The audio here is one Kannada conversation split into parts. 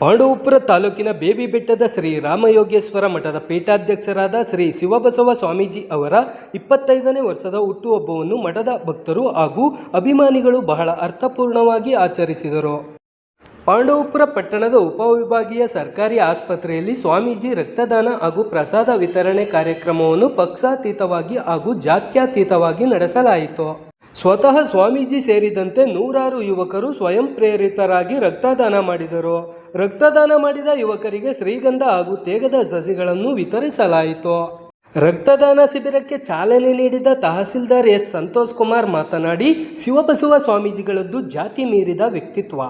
ಪಾಂಡವಪುರ ತಾಲೂಕಿನ ಬೇಬಿ ಬೆಟ್ಟದ ಶ್ರೀ ರಾಮಯೋಗೇಶ್ವರ ಮಠದ ಪೀಠಾಧ್ಯಕ್ಷರಾದ ಶ್ರೀ ಶಿವಬಸವ ಸ್ವಾಮೀಜಿ ಅವರ ಇಪ್ಪತ್ತೈದನೇ ವರ್ಷದ ಹುಟ್ಟುಹಬ್ಬವನ್ನು ಮಠದ ಭಕ್ತರು ಹಾಗೂ ಅಭಿಮಾನಿಗಳು ಬಹಳ ಅರ್ಥಪೂರ್ಣವಾಗಿ ಆಚರಿಸಿದರು. ಪಾಂಡವಪುರ ಪಟ್ಟಣದ ಉಪವಿಭಾಗೀಯ ಸರ್ಕಾರಿ ಆಸ್ಪತ್ರೆಯಲ್ಲಿ ಸ್ವಾಮೀಜಿ ರಕ್ತದಾನ ಹಾಗೂ ಪ್ರಸಾದ ವಿತರಣೆ ಕಾರ್ಯಕ್ರಮವನ್ನು ಪಕ್ಷಾತೀತವಾಗಿ ಹಾಗೂ ಜಾತ್ಯತೀತವಾಗಿ ನಡೆಸಲಾಯಿತು. ಸ್ವತಃ ಸ್ವಾಮೀಜಿ ಸೇರಿದಂತೆ ನೂರಾರು ಯುವಕರು ಸ್ವಯಂ ಪ್ರೇರಿತರಾಗಿ ರಕ್ತದಾನ ಮಾಡಿದರು. ರಕ್ತದಾನ ಮಾಡಿದ ಯುವಕರಿಗೆ ಶ್ರೀಗಂಧ ಹಾಗೂ ತೇಗದ ಸಸಿಗಳನ್ನು ವಿತರಿಸಲಾಯಿತು. ರಕ್ತದಾನ ಶಿಬಿರಕ್ಕೆ ಚಾಲನೆ ನೀಡಿದ ತಹಸೀಲ್ದಾರ್ ಎಸ್. ಸಂತೋಷ್ ಕುಮಾರ್ ಮಾತನಾಡಿ, ಶಿವಬಸವ ಸ್ವಾಮೀಜಿಗಳದ್ದು ಜಾತಿ ಮೀರಿದ ವ್ಯಕ್ತಿತ್ವ.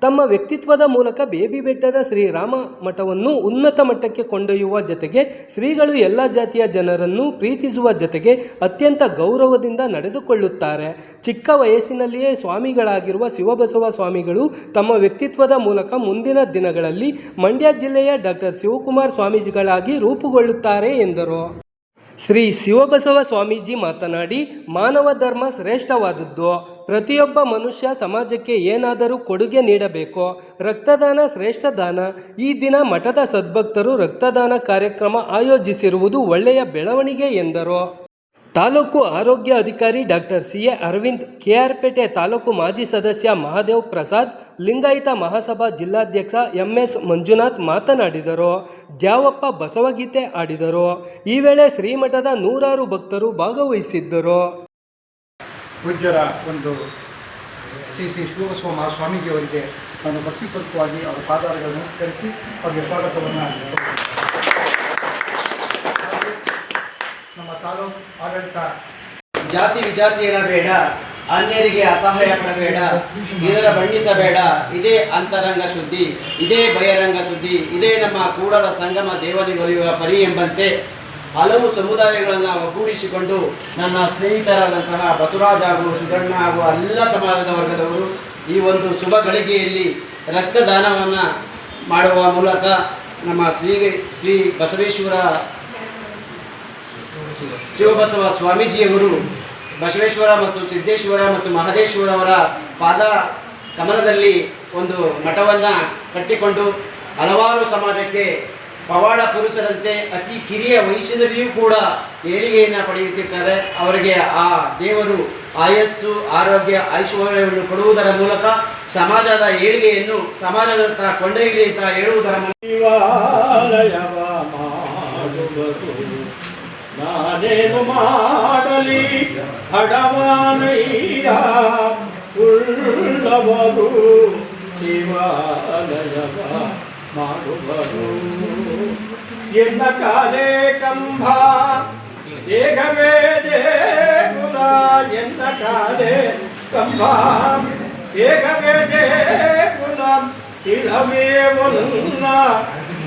ತಮ್ಮ ವ್ಯಕ್ತಿತ್ವದ ಮೂಲಕ ಬೇಬಿ ಬೆಟ್ಟದ ಶ್ರೀರಾಮ ಮಠವನ್ನು ಉನ್ನತ ಮಟ್ಟಕ್ಕೆ ಕೊಂಡೊಯ್ಯುವ ಜತೆಗೆ ಶ್ರೀಗಳು ಎಲ್ಲ ಜಾತಿಯ ಜನರನ್ನು ಪ್ರೀತಿಸುವ ಜತೆಗೆ ಅತ್ಯಂತ ಗೌರವದಿಂದ ನಡೆದುಕೊಳ್ಳುತ್ತಾರೆ. ಚಿಕ್ಕ ವಯಸ್ಸಿನಲ್ಲಿಯೇ ಸ್ವಾಮಿಗಳಾಗಿರುವ ಶಿವಬಸವ ಸ್ವಾಮಿಗಳು ತಮ್ಮ ವ್ಯಕ್ತಿತ್ವದ ಮೂಲಕ ಮುಂದಿನ ದಿನಗಳಲ್ಲಿ ಮಂಡ್ಯ ಜಿಲ್ಲೆಯ ಡಾಕ್ಟರ್ ಶಿವಕುಮಾರ್ ಸ್ವಾಮೀಜಿಗಳಾಗಿ ರೂಪುಗೊಳ್ಳುತ್ತಾರೆ ಎಂದರು. ಶ್ರೀ ಶಿವಬಸವ ಸ್ವಾಮೀಜಿ ಮಾತನಾಡಿ, ಮಾನವ ಧರ್ಮ ಶ್ರೇಷ್ಠವಾದದ್ದು. ಪ್ರತಿಯೊಬ್ಬ ಮನುಷ್ಯ ಸಮಾಜಕ್ಕೆ ಏನಾದರೂ ಕೊಡುಗೆ ನೀಡಬೇಕು, ರಕ್ತದಾನ ಶ್ರೇಷ್ಠ ದಾನ. ಈ ದಿನ ಮಠದ ಸದ್ಭಕ್ತರು ರಕ್ತದಾನ ಕಾರ್ಯಕ್ರಮ ಆಯೋಜಿಸಿರುವುದು ಒಳ್ಳೆಯ ಬೆಳವಣಿಗೆ ಎಂದರು. ತಾಲೂಕು ಆರೋಗ್ಯ ಅಧಿಕಾರಿ doctor C A Aravind, KR Pete taluk ಮಾಜಿ ಸದಸ್ಯ ಮಹಾದೇವ್ ಪ್ರಸಾದ್, ಲಿಂಗಾಯತ ಮಹಾಸಭಾ ಜಿಲ್ಲಾಧ್ಯಕ್ಷ ಎಂ ಎಸ್ ಮಂಜುನಾಥ್ ಮಾತನಾಡಿದರು. ದ್ಯಾವಪ್ಪ ಬಸವಗೀತೆ ಆಡಿದರು ಈ ವೇಳೆ ಶ್ರೀಮಠದ ನೂರಾರು ಭಕ್ತರು ಭಾಗವಹಿಸಿದ್ದರು. ಪೂಜ್ಯರ ಒಂದು ಸ್ವಾಮೀಜಿಯವರಿಗೆ ಭಕ್ತಿಪೂರ್ವಕವಾಗಿ ಅವರ ಪಾದಾರಗಳನ್ನು ತಾಲೂಕು ಆಡಳಿತ. ಜಾತಿ ವಿಜಾತಿಯರ ಬೇಡ, ಅನ್ಯರಿಗೆ ಅಸಹಾಯ ಪಡಬೇಡ, ಇದರ ಬಣ್ಣಿಸಬೇಡ, ಇದೇ ಅಂತರಂಗ ಶುದ್ಧಿ, ಇದೇ ಬಹಿರಂಗ ಸುದ್ದಿ ಇದೇ ನಮ್ಮ ಕೂಡಲ ಸಂಗಮ ದೇವನಿಗೊಲಿಯುವ ಪರಿ ಎಂಬಂತೆ ಹಲವು ಸಮುದಾಯಗಳನ್ನು ಒಗ್ಗೂಡಿಸಿಕೊಂಡು ನನ್ನ ಸ್ನೇಹಿತರಾದಂತಹ ಬಸವರಾಜ್ ಹಾಗೂ ಸುಧಣ್ಣ ಹಾಗೂ ಎಲ್ಲ ಸಮಾಜದ ವರ್ಗದವರು ಈ ಒಂದು ಶುಭ ಗಳಿಗೆಯಲ್ಲಿ ರಕ್ತದಾನವನ್ನು ಮಾಡುವ ಮೂಲಕ ನಮ್ಮ ಶ್ರೀ ಶ್ರೀ ಬಸವೇಶ್ವರ ಶಿವಬಸವ ಸ್ವಾಮೀಜಿಯವರು ಬಸವೇಶ್ವರ ಮತ್ತು ಸಿದ್ದೇಶ್ವರ ಮತ್ತು ಮಹದೇಶ್ವರವರ ಪಾದ ಕಮಲದಲ್ಲಿ ಒಂದು ಮಠವನ್ನು ಕಟ್ಟಿಕೊಂಡು ಹಲವಾರು ಸಮಾಜಕ್ಕೆ ಪವಾಡ ಪುರುಷರಂತೆ ಅತಿ ಕಿರಿಯ ವಯಸ್ಸಿನಲ್ಲಿಯೂ ಕೂಡ ಏಳಿಗೆಯನ್ನು ಪಡೆಯುತ್ತಿದ್ದಾರೆ ಅವರಿಗೆ ಆ ದೇವರು ಆಯಸ್ಸು, ಆರೋಗ್ಯ, ಐಶ್ವರ್ಯವನ್ನು ಕೊಡುವುದರ ಮೂಲಕ ಸಮಾಜದ ಏಳಿಗೆಯನ್ನು ಸಮಾಜದತ್ತ ಕೊಂಡೊಯ್ಯಲಿ ಅಂತ ಹೇಳುವುದರ ಮೂಲಕ ನಾನೇನು ಮಾಡಲಿ ಹಡವಾನಯ್ಯ ಉಳ್ಳವರು ಶಿವಾಲಯವ ಮಾಡುವರು ಎನ್ನ ಕಾಲೇ ಕಂಬ ದೇಹವೇ ದೇಗುಲ ಎನ್ನ ಕಾಲೇ ಕಂಬ ದೇಹವೇ ದೇಗುಲ ಶಿರವೇ ಒನ್ನ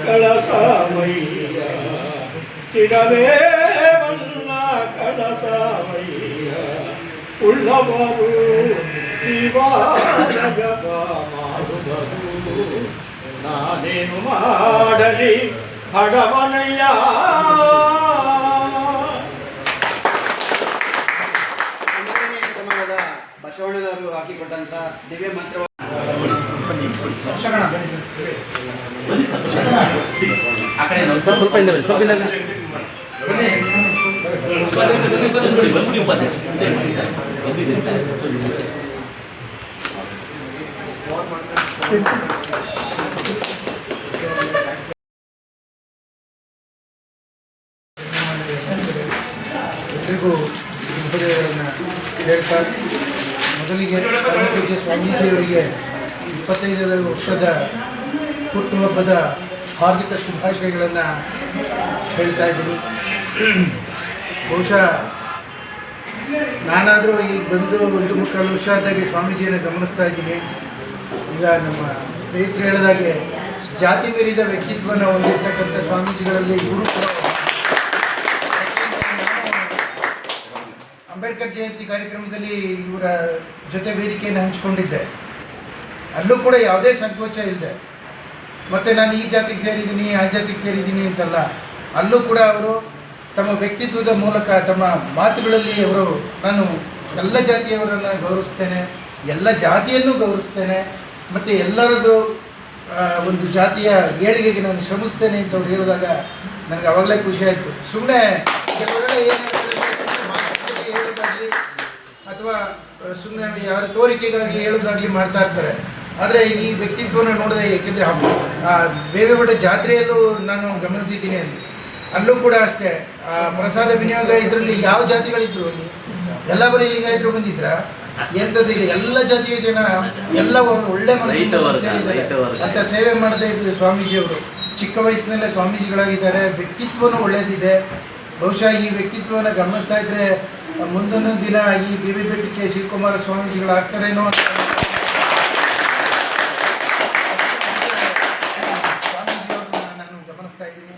ಕಳಸವಯ್ಯ ಶಿರವೇ ಉಳ್ಳವರು ಶಿವಾಲಯವ ಮಾಡುವರು ನಾನೇನು ಮಾಡಲಿ ಭಗವನಯ್ಯ ಬಸವಣ್ಣನವರು ಹಾಕಿಕೊಟ್ಟಂತ ದಿವ್ಯ ಮಂತ್ರ ಸ್ವಲ್ಪ ಹಿಂದೆ ಸ್ವಲ್ಪ ಹಿಂದೆ ಬನ್ನಿ. ಹೇಳ್ತಾ ಮೊದಲಿಗೆ ಪೂಜೆ ಸ್ವಾಮೀಜಿಯವರಿಗೆ ಇಪ್ಪತ್ತೈದನೇ ವರ್ಷದ ಹುಟ್ಟುಹಬ್ಬದ ಹಾರ್ದಿಕ ಶುಭಾಶಯಗಳನ್ನು ಹೇಳ್ತಾ ಇದ್ದೀನಿ. ಬಹುಶಃ ನಾನಾದರೂ ಈಗ ಬಂದು ಒಂದು ಮುಕ್ಕಾಲು ವರ್ಷ ಆದಾಗೆ ಸ್ವಾಮೀಜಿಯನ್ನು ಗಮನಿಸ್ತಾ ಇದ್ದೀನಿ. ಈಗ ನಮ್ಮ ಸ್ನೇಹಿತರು ಹೇಳಿದಾಗೆ ಜಾತಿ ಮೀರಿದ ವ್ಯಕ್ತಿತ್ವನ ಹೊಂದಿರ್ತಕ್ಕಂಥ ಸ್ವಾಮೀಜಿಗಳಲ್ಲಿ ಇವರು ಅಂಬೇಡ್ಕರ್ ಜಯಂತಿ ಕಾರ್ಯಕ್ರಮದಲ್ಲಿ ಇವರ ಜೊತೆ ವೇದಿಕೆಯನ್ನು ಹಂಚಿಕೊಂಡಿದ್ದೆ. ಅಲ್ಲೂ ಕೂಡ ಯಾವುದೇ ಸಂಕೋಚ ಇಲ್ಲದೆ, ಮತ್ತು ನಾನು ಈ ಜಾತಿಗೆ ಸೇರಿದ್ದೀನಿ, ಆ ಜಾತಿಗೆ ಸೇರಿದ್ದೀನಿ ಅಂತಲ್ಲ, ಅಲ್ಲೂ ಕೂಡ ಅವರು ತಮ್ಮ ವ್ಯಕ್ತಿತ್ವದ ಮೂಲಕ ತಮ್ಮ ಮಾತುಗಳಲ್ಲಿ ಅವರು, ನಾನು ಎಲ್ಲ ಜಾತಿಯವರನ್ನು ಗೌರವಿಸ್ತೇನೆ, ಎಲ್ಲ ಜಾತಿಯನ್ನು ಗೌರವಿಸ್ತೇನೆ, ಮತ್ತು ಎಲ್ಲರಿಗೂ ಒಂದು ಜಾತಿಯ ಏಳಿಗೆಗೆ ನಾನು ಶ್ರಮಿಸ್ತೇನೆ ಅಂತ ಅವ್ರು ಹೇಳಿದಾಗ ನನಗೆ ಅವಾಗಲೇ ಖುಷಿ ಆಯಿತು. ಸುಮ್ಮನೆ ಹೇಳೋದಾಗಲಿ ಅಥವಾ ಸುಮ್ಮನೆ ಯಾರ ತೋರಿಕೆಗಾಗಿ ಹೇಳೋದಾಗಲಿ ಮಾಡ್ತಾ ಇರ್ತಾರೆ. ಆದರೆ ಈ ವ್ಯಕ್ತಿತ್ವನ ನೋಡಿದೆ ಏಕೆಂದರೆ ಬೇರೆ ಬೇರೆ ಜಾತ್ರೆಯಲ್ಲೂ ನಾನು ಗಮನಿಸಿದ್ದೀನಿ ಅಲ್ಲಿ ಅಲ್ಲೂ ಕೂಡ ಅಷ್ಟೇ ಆ, ಪ್ರಸಾದ ವಿನಿಯೋಗ ಇದರಲ್ಲಿ ಯಾವ ಜಾತಿಗಳಿದ್ರು ಅಲ್ಲಿ? ಎಲ್ಲ ಬರೀ ಲಿಂಗಾಯತರು ಬಂದಿದ್ರ? ಎಂಥದ್ದು ಇಲ್ಲ ಎಲ್ಲ ಜಾತಿಯ ಜನ ಎಲ್ಲ ಒಳ್ಳೆ ವರ್ಗ. ಅಂತ ಸೇವೆ ಮಾಡದೆ ಸ್ವಾಮೀಜಿಯವರು. ಚಿಕ್ಕ ವಯಸ್ಸಿನಲ್ಲೇ ಸ್ವಾಮೀಜಿಗಳಾಗಿದ್ದಾರೆ ವ್ಯಕ್ತಿತ್ವನೂ ಒಳ್ಳೇದಿದೆ. ಬಹುಶಃ ಈ ವ್ಯಕ್ತಿತ್ವನ ಗಮನಿಸ್ತಾ ಇದ್ರೆ ಮುಂದೊಂದು ದಿನ ಈ ಬಿ ಬಿ ಬೆಟ್ಟಕ್ಕೆ ಶಿವಕುಮಾರ ಸ್ವಾಮೀಜಿಗಳಾಗ್ತಾರೇನೋ ಅಂತ ಸ್ವಾಮೀಜಿಯವ್ರನ್ನ ನಾನು ಗಮನಿಸ್ತಾ ಇದ್ದೀನಿ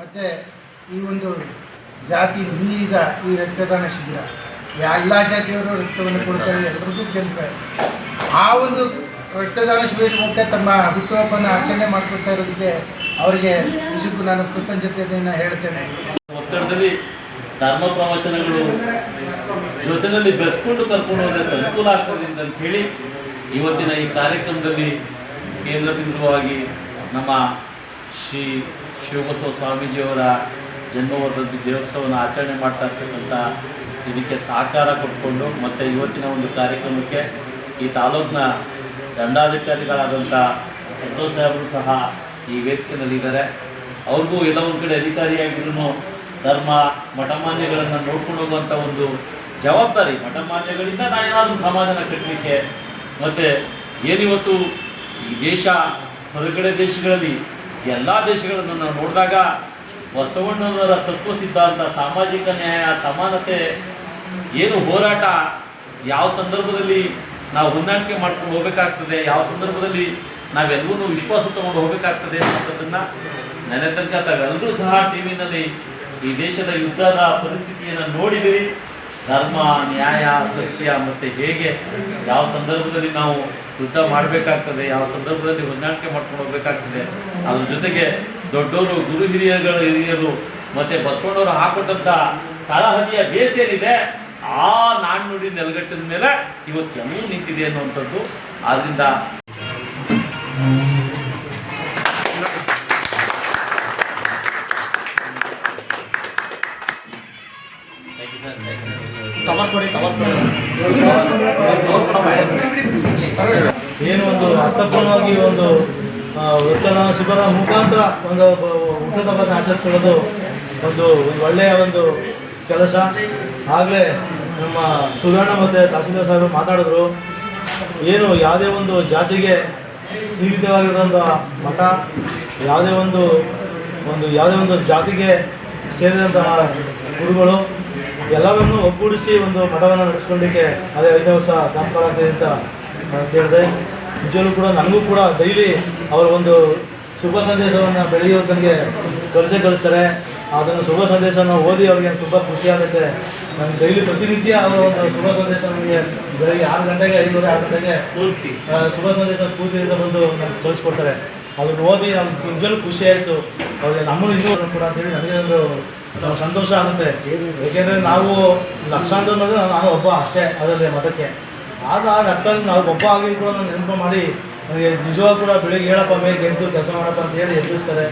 ಮತ್ತು ಈ ಒಂದು ಜಾತಿ ಮೀರಿದ ಈ ರಕ್ತದಾನ ಶಿಬಿರ ಎಲ್ಲ ಜಾತಿಯವರು ರಕ್ತವನ್ನು ಕೊಡ್ತಾರೆ ಎಲ್ಲರದ್ದು ಕೆಂಪೆ. ಆ ಒಂದು ರಕ್ತದಾನ ಶಿಬಿರ ಮುಖ್ಯ ತಮ್ಮ ಹುಟ್ಟುಹಬ್ಬನ ಆಚರಣೆ ಮಾಡ್ಕೊಳ್ತಾ ಇರೋದಕ್ಕೆ ಅವರಿಗೆ ನಿಜಕ್ಕೂ ನಾನು ಕೃತಜ್ಞತೆಯನ್ನು ಹೇಳ್ತೇನೆ ಒತ್ತಡದಲ್ಲಿ ಧರ್ಮ ಪ್ರವಚನಗಳು ಜೊತೆಯಲ್ಲಿ ಬೆಳೆಸ್ಕೊಂಡು ಕರ್ಕೊಂಡು ಹೋದ್ರೆ ಸ್ವಲ್ಪ ಅನುಕೂಲ ಆಗ್ತದೆ ಅಂತ ಹೇಳಿ ಇವತ್ತಿನ ಈ ಕಾರ್ಯಕ್ರಮದಲ್ಲಿ ಕೇಂದ್ರ ಬಿಂದುವಾಗಿ ನಮ್ಮ ಶ್ರೀ ಶಿವಬಸವ ಸ್ವಾಮೀಜಿಯವರ ಜನ್ಮವರ್ಧಂತಿ ದೇವಸ್ಥಾನವನ್ನು ಆಚರಣೆ ಮಾಡ್ತಾ ಇರ್ತಕ್ಕಂಥ ಇದಕ್ಕೆ ಸಹಕಾರ ಕೊಟ್ಕೊಂಡು ಮತ್ತು ಇವತ್ತಿನ ಒಂದು ಕಾರ್ಯಕ್ರಮಕ್ಕೆ ಈ ತಾಲೂಕಿನ ದಂಡಾಧಿಕಾರಿಗಳಾದಂಥ ಸಂತೋಷ್ ಸಾಹೇಬರು ಸಹ ಈ ವೇದಿಕೆಯಲ್ಲಿದ್ದಾರೆ. ಅವ್ರಿಗೂ ಎಲ್ಲ ಒಂದು ಕಡೆ ಅಧಿಕಾರಿಯಾಗಿದ್ರು ಧರ್ಮ, ಮಠಮಾನ್ಯಗಳನ್ನು ನೋಡ್ಕೊಂಡು ಹೋಗುವಂಥ ಒಂದು ಜವಾಬ್ದಾರಿ. ಮಠಮಾನ್ಯಗಳಿಂದ ನಾ ಏನಾದರೂ ಸಮಾಧಾನ ಕಟ್ಟಲಿಕ್ಕೆ ಮತ್ತು ಏನಿವತ್ತು ಈ ದೇಶ, ಹೊರಗಡೆ ದೇಶಗಳಲ್ಲಿ ಎಲ್ಲ ದೇಶಗಳನ್ನು ನಾವು ನೋಡಿದಾಗ ಬಸವಣ್ಣನವರ ತತ್ವ ಸಿದ್ಧಾಂತ, ಸಾಮಾಜಿಕ ನ್ಯಾಯ, ಸಮಾನತೆ ಏನು ಹೋರಾಟ ಯಾವ ಸಂದರ್ಭದಲ್ಲಿ ನಾವು ಹೊಂದಾಣಿಕೆ ಮಾಡ್ಕೊಂಡು ಹೋಗಬೇಕಾಗ್ತದೆ, ಯಾವ ಸಂದರ್ಭದಲ್ಲಿ ನಾವೆಲ್ಲರೂ ವಿಶ್ವಾಸ ತಗೊಂಡು ಹೋಗಬೇಕಾಗ್ತದೆ ಅನ್ನೋದನ್ನು ನೆನೆ ತನಕ ತಾವೆಲ್ಲರೂ ಸಹ ಟಿ ವಿನಲ್ಲಿ ಈ ದೇಶದ ಯುದ್ಧದ ಪರಿಸ್ಥಿತಿಯನ್ನು ನೋಡಿದಿರಿ. ಧರ್ಮ, ನ್ಯಾಯ, ಸತ್ಯ ಮತ್ತು ಹೇಗೆ ಯಾವ ಸಂದರ್ಭದಲ್ಲಿ ನಾವು ಯುದ್ಧ ಮಾಡಬೇಕಾಗ್ತದೆ, ಯಾವ ಸಂದರ್ಭದಲ್ಲಿ ಹೊಂದಾಣಿಕೆ ಮಾಡ್ಕೊಂಡು ಹೋಗ್ಬೇಕಾಗ್ತದೆ, ಅದ್ರ ಜೊತೆಗೆ ದೊಡ್ಡವರು ಗುರು ಹಿರಿಯರುಗಳು ಹಿರಿಯರು ಮತ್ತು ಬಸವಣ್ಣವರು ಹಾಕೊಟ್ಟಂಥ ತಳಹದಿಯ ಬೇಸ್ ಏನಿದೆ ಆ ನಾಣ್ಣುಡಿ ನೆಲಗಟ್ಟಿನ ಮೇಲೆ ಇವತ್ತು ಎಲ್ಲವೂ ನಿಂತಿದೆ ಅನ್ನುವಂಥದ್ದು. ಆದ್ದರಿಂದ ಏನು ಒಂದು ಅರ್ಥಪೂರ್ಣವಾಗಿ ಒಂದು ಆ, ಶುಭದ ಮುಖಾಂತರ ಒಂದು ಹುಟ್ಟುಹಬ್ಬನ ಆಚರಿಸ್ಕೊಳ್ಳೋದು ಒಂದು ಒಂದು ಒಳ್ಳೆಯ ಒಂದು ಕೆಲಸ. ಆಗಲೇ ನಮ್ಮ ಸುಧಾರಣ ಮತ್ತು ತಹಸೀಲ್ದಾರ್ ಸಾಹೇಬರು ಮಾತಾಡಿದ್ರು. ಏನು ಯಾವುದೇ ಒಂದು ಜಾತಿಗೆ ಸೀಮಿತವಾಗಿರೋಂಥ ಮಠ ಯಾವುದೇ ಒಂದು ಒಂದು ಯಾವುದೇ ಒಂದು ಜಾತಿಗೆ ಸೇರಿದಂತಹ ಗುರುಗಳು ಎಲ್ಲರನ್ನೂ ಒಗ್ಗೂಡಿಸಿ ಒಂದು ಮಠವನ್ನು ನಡೆಸ್ಕೊಳ್ಳಿಕ್ಕೆ ಅದೇ ಐದು ವರ್ಷ ಜ್ಞಾಪಕ ಅಂತ ಕೇಳಿದೆ. ನಿಜವೂ ಕೂಡ ನನಗೂ ಕೂಡ ಡೈಲಿ ಅವರ ಒಂದು ಶುಭ ಸಂದೇಶವನ್ನು ಬೆಳೆಯೋ ನನಗೆ ಕಳಿಸೇ ಕಳಿಸ್ತಾರೆ. ಅದನ್ನು ಶುಭ ಸಂದೇಶನ ಓದಿ ಅವ್ರಿಗೆ ತುಂಬ ಖುಷಿ ಆಗುತ್ತೆ. ನನಗೆ ಡೈಲಿ ಪ್ರತಿನಿತ್ಯ ಅವರ ಒಂದು ಶುಭ ಸಂದೇಶ ನನಗೆ ಬೆಳಗ್ಗೆ ಆರು ಗಂಟೆಗೆ ಐದುವರೆ ಆರು ಗಂಟೆಗೆ ಪೂರ್ತಿ. ಶುಭ ಸಂದೇಶ ಪೂರ್ತಿಯಿಂದ ಬಂದು ನನಗೆ ಕಳಿಸ್ಕೊಡ್ತಾರೆ. ಅದನ್ನು ಓದಿ ನಮ್ಗೆ ನಿಜವೂ ಖುಷಿ ಆಯಿತು. ಅವ್ರಿಗೆ ನಮ್ಮನ್ನು ಇನ್ನೂ ಕೂಡ ಅಂತೇಳಿ ನನಗೆ ಒಂದು ಸಂತೋಷ ಆಗುತ್ತೆ. ಏಕೆಂದರೆ ನಾವು ಲಕ್ಷಾಂತರ ಅನ್ನೋದು ನಾನು ಒಬ್ಬ ಅಷ್ಟೇ ಅದರಲ್ಲಿ ಮಠಕ್ಕೆ. ಆಗ ಆಗ ಅರ್ಥ ನಾವು ಒಬ್ಬ ಆಗಿ ಕೂಡ ನಾನು ನೆನಪು ಮಾಡಿ ನನಗೆ ನಿಜವಾಗ ಕೂಡ ಬೆಳಿಗ್ಗೆ ಹೇಳಪ್ಪ ಮೇಲೆ ಎದ್ದು ಕೆಲಸ ಮಾಡಪ್ಪ ಅಂತ ಹೇಳಿ ಎದುರಿಸ್ತಾರೆ.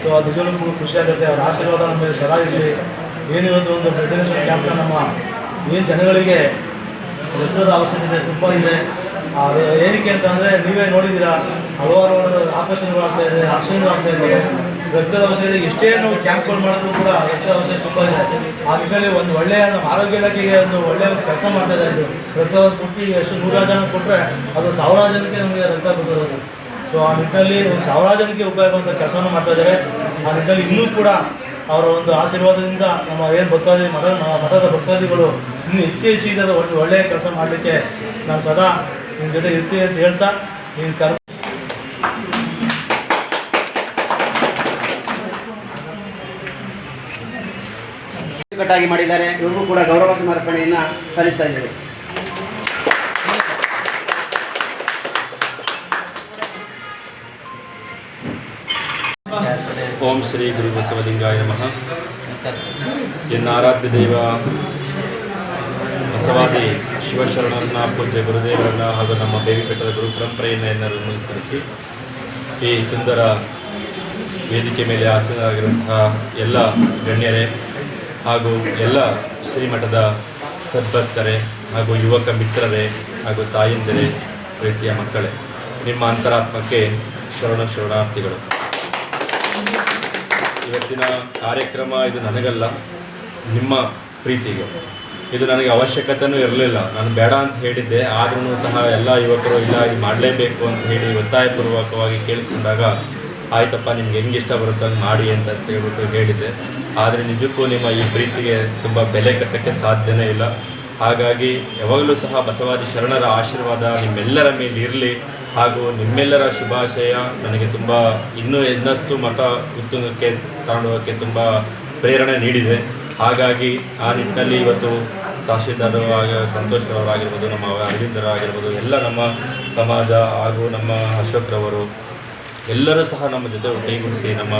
ಸೊ ಆ ನಿಜವಾಗ್ಲೂ ಕೂಡ ಖುಷಿ ಆಗುತ್ತೆ. ಅವ್ರ ಆಶೀರ್ವಾದ ನಮ್ಮ ಮೇಲೆ ಸದಾ ಇರಲಿ. ಏನಿರೋದು ಒಂದು ಫೆಡರೇಷನ್ ಕ್ಯಾಪ್ಟನ್ ನಮ್ಮ ಏನು ಜನಗಳಿಗೆ ರಕ್ತದ ಅವಶ್ಯಕತೆ ತುಂಬ ಇದೆ. ಅದು ಏನಕ್ಕೆ ಅಂತಂದರೆ ನೀವೇ ನೋಡಿದ್ದೀರಾ, ಹಲವಾರು ಆಪರೇಷನ್ಗಳಾಗ್ತಾ ಇದೆ ಆಕ್ಸಿಡೆಂಟ್ಗಳಾಗ್ತಾ ಇದೆ. ರಕ್ತದ ಅವಶ್ಯಕತೆ ಎಷ್ಟೇ ನಾವು ಕ್ಯಾಂಪ್ಗಳು ಮಾಡಿದ್ರು ಕೂಡ ರಕ್ತದ ಅವಶ್ಯಕತೆ ತುಂಬ ಇದೆ. ಆ ನಿಟ್ಟಿನಲ್ಲಿ ಒಂದು ಒಳ್ಳೆಯ ನಮ್ಮ ಆರೋಗ್ಯ ಇಲಾಖೆಗೆ ಒಂದು ಒಳ್ಳೆಯ ಕೆಲಸ ಮಾಡ್ತಾ ಇದ್ದಾರೆ ಇದು. ರಕ್ತವನ್ನು ಕೊಟ್ಟು ಎಷ್ಟು ನೂರಾರು ಜನ ಕೊಟ್ಟರೆ ಅದು ಸಾವಿರಾರು ಜನಕ್ಕೆ ನಮಗೆ ರಕ್ತ ಬರ್ತದೆ ಸೊ ಆ ನಿಟ್ಟಿನಲ್ಲಿ ಒಂದು ಸಾವಿರಾರು ಜನಕ್ಕೆ ಅಂತ ಕೆಲಸವನ್ನು ಮಾಡ್ತಾ ಇದ್ದಾರೆ. ಆ ನಿಟ್ಟಿನಲ್ಲಿ ಇನ್ನೂ ಕೂಡ ಅವರ ಒಂದು ಆಶೀರ್ವಾದದಿಂದ ನಮ್ಮ ಏನು ಭಕ್ತಾದಿ ಮಠ ಮಠದ ಭಕ್ತಾದಿಗಳು ಇನ್ನೂ ಹೆಚ್ಚು ಹೆಚ್ಚಿನ ಒಂದು ಒಳ್ಳೆಯ ಕೆಲಸ ಮಾಡಲಿಕ್ಕೆ ನಾನು ಸದಾ ನಿಮ್ಮ ಜೊತೆ ಇರ್ತೀನಿ ಅಂತ ಹೇಳ್ತಾ, ನೀನು ಕರ್ ಕಟ್ಟಾಗಿ ಮಾಡಿದ್ದಾರೆ. ಇವರಿಗೂ ಕೂಡ ಗೌರವ ಸಮರ್ಪಣೆಯನ್ನು ಸಲ್ಲಿಸ್ತಾ ಇದ್ದೇವೆ. ಓಂ ಶ್ರೀ ಗುರು ಬಸವಲಿಂಗಾಯ ನಮಃ. ಎನ್ನ ಆರಾಧ್ಯ ದೈವ, ಬಸವಾದಿ ಶಿವಶರಣರನ್ನ ಪೂಜ್ಯ ಗುರುದೇವರನ್ನ ಹಾಗೂ ನಮ್ಮ ದೇವಿಪೆಟ್ಟದ ಗುರು ಪರಂಪರೆಯನ್ನು ಎಲ್ಲರೂ ನಮಸ್ಕರಿಸಿ, ಈ ಸುಂದರ ವೇದಿಕೆ ಮೇಲೆ ಆಸೀನರಾಗಿರುವಂತಹ ಎಲ್ಲ ಗಣ್ಯರೇ ಹಾಗೂ ಎಲ್ಲ ಶ್ರೀಮಠದ ಸದ್ಭಕ್ತರೇ ಹಾಗೂ ಯುವಕ ಮಿತ್ರರೇ ಹಾಗೂ ತಾಯಂದಿರೇ, ಪ್ರೀತಿಯ ಮಕ್ಕಳೇ, ನಿಮ್ಮ ಅಂತರಾತ್ಮಕ್ಕೆ ಶರಣ ಶರಣಾರ್ಥಿಗಳು. ಇವತ್ತಿನ ಕಾರ್ಯಕ್ರಮ ಇದು ನನಗಲ್ಲ, ನಿಮ್ಮ ಪ್ರೀತಿಗೆ. ಇದು ನನಗೆ ಅವಶ್ಯಕತೆಯೂ ಇರಲಿಲ್ಲ. ನಾನು ಬೇಡ ಅಂತ ಹೇಳಿದ್ದೆ, ಆದ್ರೂ ಸಹ ಎಲ್ಲ ಯುವಕರು ಇಲ್ಲ, ಇದು ಮಾಡಲೇಬೇಕು ಅಂತ ಹೇಳಿ ಒತ್ತಾಯಪೂರ್ವಕವಾಗಿ ಕೇಳಿಕೊಂಡಾಗ ಆಯ್ತಪ್ಪ, ನಿಮ್ಗೆ ಹೆಂಗೆ ಇಷ್ಟ ಬರುತ್ತೆ ಹಂಗೆ ಮಾಡಿ ಅಂತ ಹೇಳ್ಬಿಟ್ಟು ಹೇಳಿದ್ದೆ. ಆದರೆ ನಿಜಕ್ಕೂ ನಿಮ್ಮ ಈ ಪ್ರೀತಿಗೆ ತುಂಬ ಬೆಲೆ ಕಟ್ಟಕ್ಕೆ ಸಾಧ್ಯನೇ ಇಲ್ಲ. ಹಾಗಾಗಿ ಯಾವಾಗಲೂ ಸಹ ಬಸವಾದಿ ಶರಣರ ಆಶೀರ್ವಾದ ನಿಮ್ಮೆಲ್ಲರ ಮೇಲೆ ಇರಲಿ. ಹಾಗೂ ನಿಮ್ಮೆಲ್ಲರ ಶುಭಾಶಯ ನನಗೆ ತುಂಬ ಇನ್ನೂ ಇನ್ನಷ್ಟು ಮತ ಉತ್ತುಂಗಕ್ಕೆ ತಗೊಂಡೋಗೋಕ್ಕೆ ತುಂಬ ಪ್ರೇರಣೆ ನೀಡಿದೆ. ಹಾಗಾಗಿ ಆ ನಿಟ್ಟಿನಲ್ಲಿ ಇವತ್ತು ತಹಶೀಲ್ದಾರ್ ಆಗ ಸಂತೋಷರವರಾಗಿರ್ಬೋದು ನಮ್ಮ ಅರವಿಂದರಾಗಿರ್ಬೋದು, ಎಲ್ಲ ನಮ್ಮ ಸಮಾಜ ಹಾಗೂ ನಮ್ಮ ಅಶೋಕ್ರವರು ಎಲ್ಲರೂ ಸಹ ನಮ್ಮ ಜೊತೆ ಕೈಗೂಡಿಸಿ ನಮ್ಮ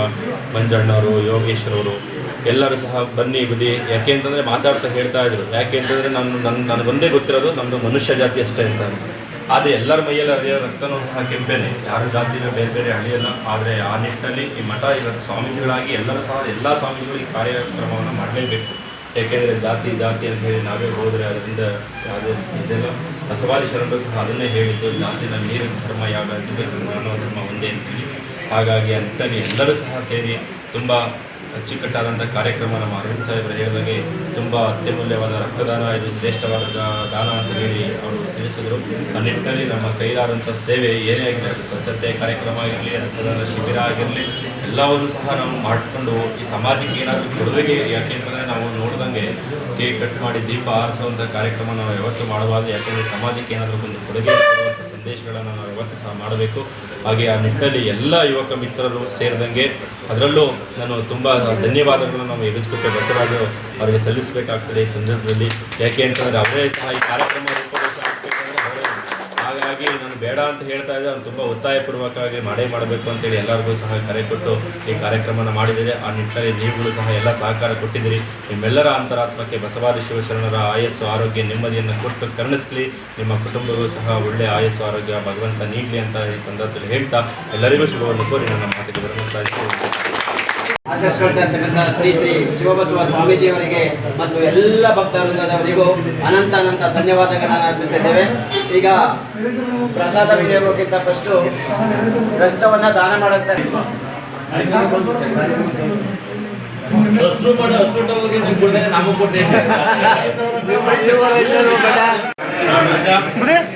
ಮಂಜಣ್ಣವರು ಯೋಗೇಶ್ವರವರು ಎಲ್ಲರೂ ಸಹ ಬನ್ನಿ ಬುದ್ಧಿ ಯಾಕೆ ಅಂತಂದರೆ ಮಾತಾಡ್ತಾ ಹೇಳ್ತಾ ಇದ್ರು. ಯಾಕೆ ಅಂತಂದರೆ ನಾನು ನನ್ನ ನನಗೊಂದೇ ಗೊತ್ತಿರೋದು ನಮ್ಮದು ಮನುಷ್ಯ ಜಾತಿ ಅಷ್ಟೇ ಅಂತ. ಆದರೆ ಎಲ್ಲರ ಮೈಯಲ್ಲಿ ಹರಿಯೋ ರಕ್ತನೂ ಸಹ ಕೆಂಪೇನೆ. ಯಾರ ಜಾತಿನೂ ಬೇರೆ ಬೇರೆ ಅಳಿಯಲ್ಲ ಆದರೆ ಆ ನಿಟ್ಟಿನಲ್ಲಿ ಈ ಮಠ ಇವತ್ತು ಸ್ವಾಮೀಜಿಗಳಾಗಿ ಎಲ್ಲರೂ ಸಹ, ಎಲ್ಲ ಸ್ವಾಮೀಜಿಗಳು ಈ ಕಾರ್ಯಕ್ರಮವನ್ನು ಮಾಡಲೇಬೇಕು. ಏಕೆಂದರೆ ಜಾತಿ ಜಾತಿ ಅಂತ ಹೇಳಿ ನಾವೇ ಹೋದರೆ ಅದರಿಂದ ಯಾವುದೇ ಇದೆಲ್ಲ. ಬಸವಾದಿ ಶರಣರು ಸಹ ಅದನ್ನೇ ಹೇಳಿದ್ದು, ಜಾತಿನ ನೀರಿನ ಧರ್ಮ ಯಾವ ನಾನು ಧರ್ಮ ಒಂದೇ ಅಂತೇಳಿ ಹಾಗಾಗಿ ಅಂತಲೇ ಎಲ್ಲರೂ ಸಹ ಸೇರಿ ತುಂಬ ಅಚ್ಚುಕಟ್ಟಾದಂಥ ಕಾರ್ಯಕ್ರಮ ನಮ್ಮ ಅರವಿಂದ್ ಸಾಹೇಬರ ಹೇಳಿದಾಗೆ ತುಂಬ ಅತ್ಯಮೂಲ್ಯವಾದ ರಕ್ತದಾನ, ಇದು ಶ್ರೇಷ್ಠವಾದ ದಾನ ಅಂತ ಹೇಳಿ ಅವರು ತಿಳಿಸಿದರು. ಆ ನಿಟ್ಟಿನಲ್ಲಿ ನಮ್ಮ ಕೈಲಾದಂಥ ಸೇವೆ ಏನೇ ಆಗಲಿ ಅದು ಸ್ವಚ್ಛತೆ ಕಾರ್ಯಕ್ರಮ ಆಗಿರಲಿ, ರಕ್ತದಾನ ಶಿಬಿರ ಆಗಿರಲಿ, ಎಲ್ಲವನ್ನೂ ಸಹ ನಾವು ಮಾಡಿಕೊಂಡು ಈ ಸಮಾಜಕ್ಕೆ ಏನಾದರೂ ಕೊಡುಗೆ ಯಾಕೆಂತಂದರೆ ನಾವು ನೋಡ್ದಂಗೆ ಕೇಕ್ ಕಟ್ ಮಾಡಿ ದೀಪ ಆರಿಸುವಂಥ ಕಾರ್ಯಕ್ರಮ ನಾವು ಯಾವತ್ತು ಮಾಡಬಾರ್ದು. ಯಾಕೆಂದರೆ ಸಮಾಜಕ್ಕೆ ಏನಾದರೂ ಒಂದು ಕೊಡುಗೆ ಸಂದೇಶಗಳನ್ನು ನಾವು ಯಾವತ್ತು ಸಹ ಮಾಡಬೇಕು. ಹಾಗೆ ಆ ನಿಟ್ಟಿನಲ್ಲಿ ಎಲ್ಲ ಯುವಕ ಮಿತ್ರರು ಸೇರಿದಂಗೆ ಅದರಲ್ಲೂ ನಾನು ತುಂಬ ಧನ್ಯವಾದಗಳನ್ನು ನಾವು ಎಗಜ್ಕೊಟ್ಟೆ ಬಸವರಾಜು ಅವರಿಗೆ ಸಲ್ಲಿಸಬೇಕಾಗ್ತದೆ ಈ ಸಂದರ್ಭದಲ್ಲಿ. ಯಾಕೆ ಅಂತಂದರೆ ಅವರೇ ಸಹ ಈ ಕಾರ್ಯಕ್ರಮ ರೂಪರೇಷ ಆಗ್ಬೇಕಂದ್ರೆ ಅವರೇ ಹಾಗಾಗಿ ನಾನು ಬೇಡ ಅಂತ ಹೇಳ್ತಾ ಇದ್ದೆ ಅವ್ನು ತುಂಬ ಒತ್ತಾಯಪೂರ್ವಕವಾಗಿ ಮಾಡೇ ಮಾಡಬೇಕು ಅಂತೇಳಿ ಎಲ್ಲರಿಗೂ ಸಹ ಕರೆ ಕೊಟ್ಟು ಈ ಕಾರ್ಯಕ್ರಮನ ಮಾಡಿದರೆ ಆ ನಿಟ್ಟಿನಲ್ಲಿ ನೀವುಗಳು ಸಹ ಎಲ್ಲ ಸಹಕಾರ ಕೊಟ್ಟಿದ್ದೀರಿ. ನಿಮ್ಮೆಲ್ಲರ ಅಂತರಾತ್ಮಕ್ಕೆ ಬಸವಾದಿ ಶಿವಶರಣರ ಆಯಸ್ಸು, ಆರೋಗ್ಯ ನೆಮ್ಮದಿಯನ್ನು ಕೊಟ್ಟು ಕರುಣಿಸಲಿ. ನಿಮ್ಮ ಕುಟುಂಬವೂ ಸಹ ಒಳ್ಳೆ ಆಯಸ್ಸು, ಆರೋಗ್ಯ, ಭಗವಂತ ನೀಡಲಿ ಅಂತ ಈ ಸಂದರ್ಭದಲ್ಲಿ ಹೇಳ್ತಾ ಎಲ್ಲರಿಗೂ ಶುಭವನ್ನು ಕೋರಿ ನನ್ನ ಮಾತಿಗೆ ವಿರಮಿಸ್ತಾ ಇದ್ದೀನಿ. ಆಚರಿಸ್ಕೊಳ್ತಾ ಇರ್ತಕ್ಕಂಥ ಶ್ರೀ ಶ್ರೀ ಶಿವಬಸವ ಸ್ವಾಮೀಜಿಯವರಿಗೆ ಮತ್ತು ಎಲ್ಲ ಭಕ್ತವೃಂದದವರಿಗೂ ಅನಂತ ಅನಂತ ಧನ್ಯವಾದಗಳನ್ನು ಅರ್ಪಿಸ್ತಿದ್ದೇವೆ ಈಗ ಪ್ರಸಾದ ವಿನಿಯೋಗಕ್ಕಿಂತ ಫಸ್ಟು ರಕ್ತವನ್ನು ದಾನ ಮಾಡುತ್ತೆ ಹಸ್ರು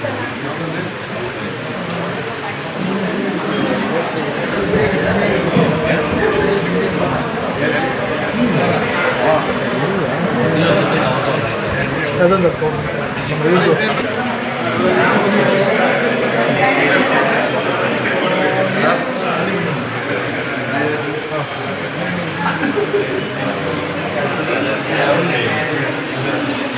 ಮಾಡಿ ಹಸ್ರು ಟವಲ್ಗೆ ನೀವು ಕೊಡ್ತಾರೆ ನಮಗೆ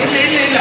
ಇಲ್ಲ ಇಲ್ಲ ಇಲ್ಲ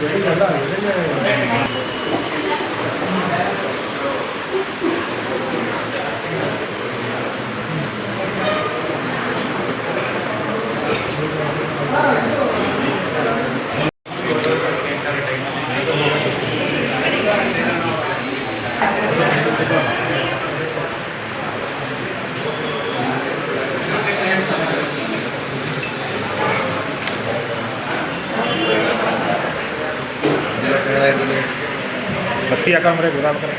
有一点辣有一点点 siap kamar itu kamar kamar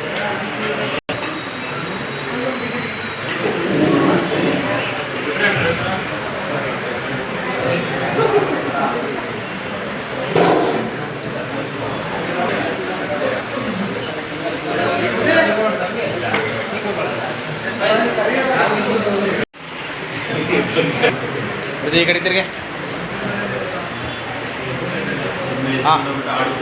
Jadi kerjain ke? Ah.